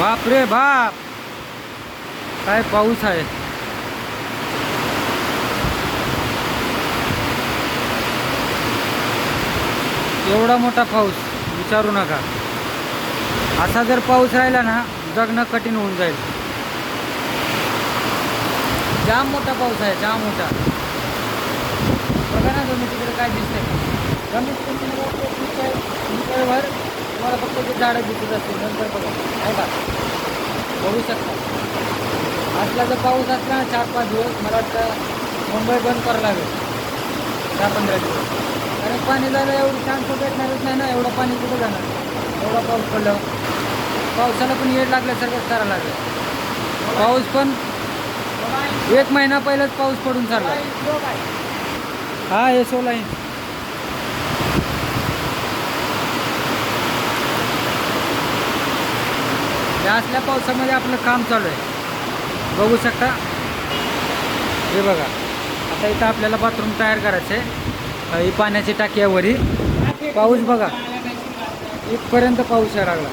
बाप रे बाप. काय पाऊस आहे. एवढा मोठा पाऊस विचारू नका. असा जर पाऊस राहिला ना जगणं कठीण होऊन जाईल. जाम मोठा पाऊस आहे जाम मोठा. बघा ना तुम्ही तिकडे काय दिसतंय. कमीत कमी तुम्हाला फक्त ते झाडं दिसत असतील नंतर बघा. आहे का? बघू शकता असला जर पाऊस असला ना चार पाच दिवस मला वाटतं मुंबई बंद करावं लागेल. दहा पंधरा दिवस. कारण पाणी जायला एवढी चान्स भेटणारच नाही ना एवढं पाणी कुठं जाणार? एवढा पाऊस पडलं पावसाला पण येड लागल्यासारखंच करावं लागेल. पाऊस पण एक महिना पहिलाच पाऊस पडून चालला. हा हे सोला आहे या असल्या पावसामध्ये आपलं काम चालू आहे. बघू शकता. हे बघा. आता इथं आपल्याला बाथरूम तयार करायचं आहे ही पाण्याची टाकी आहे वरी. पाऊस बघा. इथपर्यंत पाऊस यायला लागला.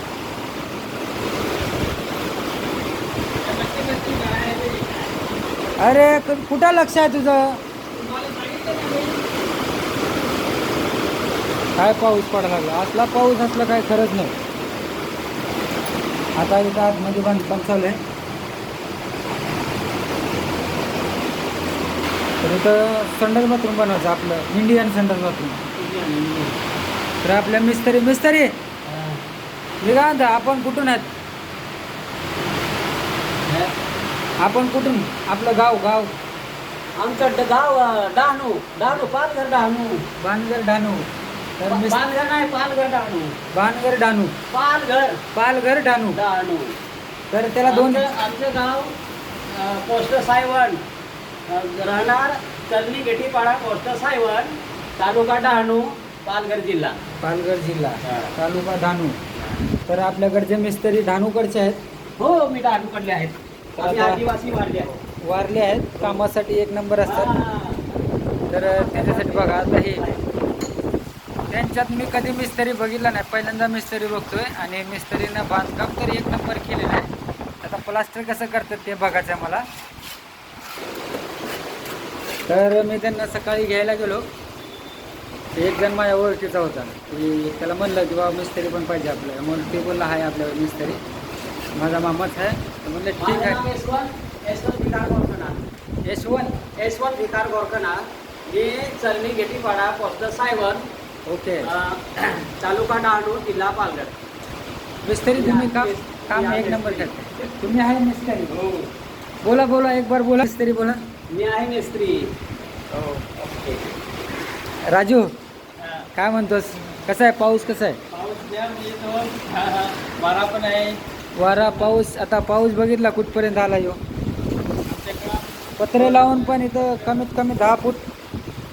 अरे कुठं लक्ष आहे तुझं? काय पाऊस पडायला लागला? असला पाऊस असला काय खरंच नाही. आता इथं आतमध्ये बांधकाम चालू आहे. तर इथं संडल बाथरूम बनवायचं आपलं इंडियन संडल बाथरूम. तर आपल्या मिस्त्री मिस्त्री मी काय म्हणतो आपण कुठून आहेत? आपण कुठून? आपलं गाव गाव. आमचं गाव डहाणू डहाणू पालघर डहाणू. बानगर डानू तर मिस पालघर नाही पालघर डानू पालघर पालघर डानू डहाणू तर त्याला दोन आमचं आमचं गाव अं, पोस्ट सायवण. अं, राहणार चरणी गेटीपाडा पोस्ट सायवण तालुका डहाणू पालघर जिल्हा. पालघर जिल्हा. हा. तालुका डानू तर आपल्याकडचे मिस्त्री डानूकडचे आहेत. हो मी डहाणूकडले आहेत. आम्ही आता- आदिवासी वाढले आहेत. वारले आहेत. कामासाठी एक नंबर असतात. हा. तर त्याच्यासाठी बघा आता हे त्यांच्यात मी कधी मिस्त्री बघितला नाही. पहिल्यांदा मिस्त्री बघतोय आणि मिस्त्रीनं बांधकाम तर एक नंबर केलेलं आहे. आता प्लास्टर कसं करतात ते बघायचं आहे मला. तर मी त्यांना सकाळी घ्यायला गेलो. एक जण माझ्या ओळखीचा होता. की त्याला म्हणलं की बाबा मिस्त्री पण पाहिजे आपल्याला. म्हणून ते बोलला आहे आपल्यावर मिस्त्री. माझा मामाच आहे. तर म्हणलं ठीक आहे. यशवंत यशवंत विकार गोरकना मी चरणी गेटीपाडा पोस्ट सायवण ओके. तालुका डहाणू जिल्हा पालघर. मिस्त्री तुम्ही काम काम एक नंबर करते. तुम्ही आहे मिस्त्री. बोला बोला एक बार बोला. मिस्त्री बोला. मी आहे मिस्त्री. राजू काय म्हणतोस? कसा आहे? पाऊस कसा आहे? पाऊस वारा पण आहे. वारा पाऊस. आता पाऊस बघितला कुठपर्यंत आला यो. आमच्याकडं पत्रे लावून पण इथं कमीत कमी दहा फूट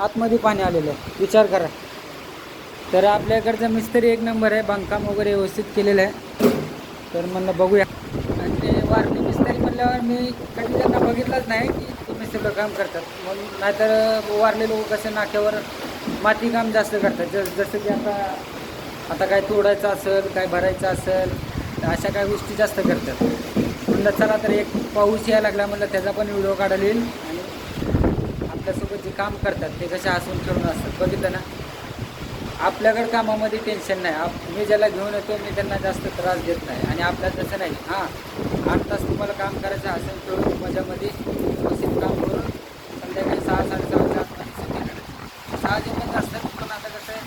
आतमध्ये पाणी आलेलं आहे. विचार करा. तर आपल्याकडचा मिस्त्री एक नंबर आहे बांधकाम वगैरे व्यवस्थित केलेलं आहे. तर म्हणलं बघूया. आणि ते वारली मिस्त्री म्हणल्यावर मी कधी त्यांना बघितलंच नाही की तुम्ही सगळं काम करतात. म्हणून नाहीतर वारले लोक कसे नाक्यावर माती काम जास्त करतात. जस जसं की आता आता काय तोडायचं असेल काय भरायचं असेल अशा काही गोष्टी जास्त करतात. म्हणलं चला तर एक पाऊस यायला लागला म्हणलं त्याचा पण व्हिडिओ काढायला येईल. आणि आपल्यासोबत जे काम करतात ते कसे हसून खेळून असतात. बघितलं ना? आपल्याकडे कामामध्ये टेन्शन नाही. आप मी ज्याला घेऊन येतो मी त्यांना जास्त त्रास देत नाही. आणि आपल्याला तसं नाही. हां आठ तास तुम्हाला काम करायचं असेल तर माझ्यामध्ये व्यवस्थित काम करून संध्याकाळी सहा साडेसहा सहा जेवण असतात पण आता कसं आहे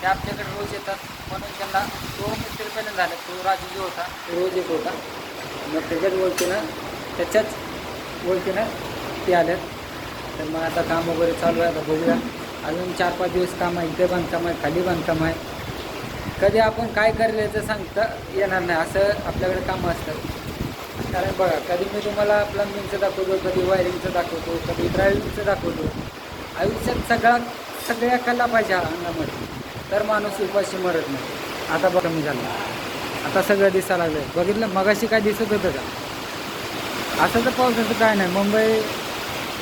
ते आपल्याकडे रोज येतात. म्हणून त्यांना तो मित्र पहिल्यांदा झाला. तो राजू जो होता तो रोज येत होता. मग त्याच्याच ओळखीनं त्याच्याच ओळखीनं ते आल्यात. तर मग आता काम वगैरे चालू आहे आता बघूया. अजून चार पाच दिवस काम आहे इथे बांधकाम आहे खाली बांधकाम आहे. कधी आपण काय करायचं सांगता येणार नाही असं आपल्याकडे कामं असतात. कारण बघा कधी मी तुम्हाला प्लंबिंगचं दाखवतो कधी वायरिंगचं दाखवतो कधी ड्रायव्हिंगचं दाखवतो. आयुष्यात सगळा सगळ्या कला पाहिजे अंगामध्ये. तर माणूस उपाशी मरत नाही. आता बघा मी झालं. आता सगळं दिसायला लागलं बघितलं मगाशी काय दिसत होतं का? असं तर पावसाचं काय नाही. मुंबई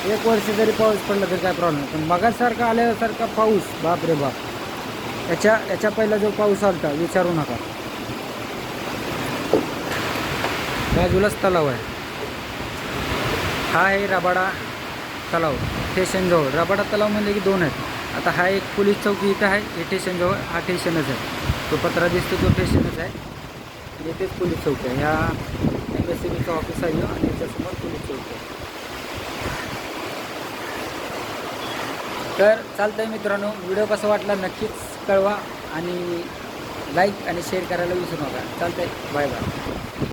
एक वर्ष जरी पाऊस पडला तरी काय प्रॉब्लेम पण मगासारखा आल्यासारखा पाऊस बाप रे बाप. याच्या याच्या पहिला जो पाऊस आलता विचारू नका. बाजूलाच तलाव आहे. हा आहे रबाडा तलाव स्टेशनजवळ रबाडा तलाव म्हणजे की दोन आहेत. आता हा एक पोलीस चौकी इथं आहे. हे स्टेशनजवळ हा स्टेशनच आहे. तो पत्रा दिसतो तो स्टेशनच आहे. येथेच पोलीस चौकी आहे. ह्या एम एस सी बीचं ऑफिस आहे. आणि याच्यासमोर पोलीस चौकी आहे. तर चालतंय मित्रांनो व्हिडिओ कसा वाटला नक्कीच कळवा आणि लाईक आणि शेअर करायला विसरू नका. चालतंय बाय बाय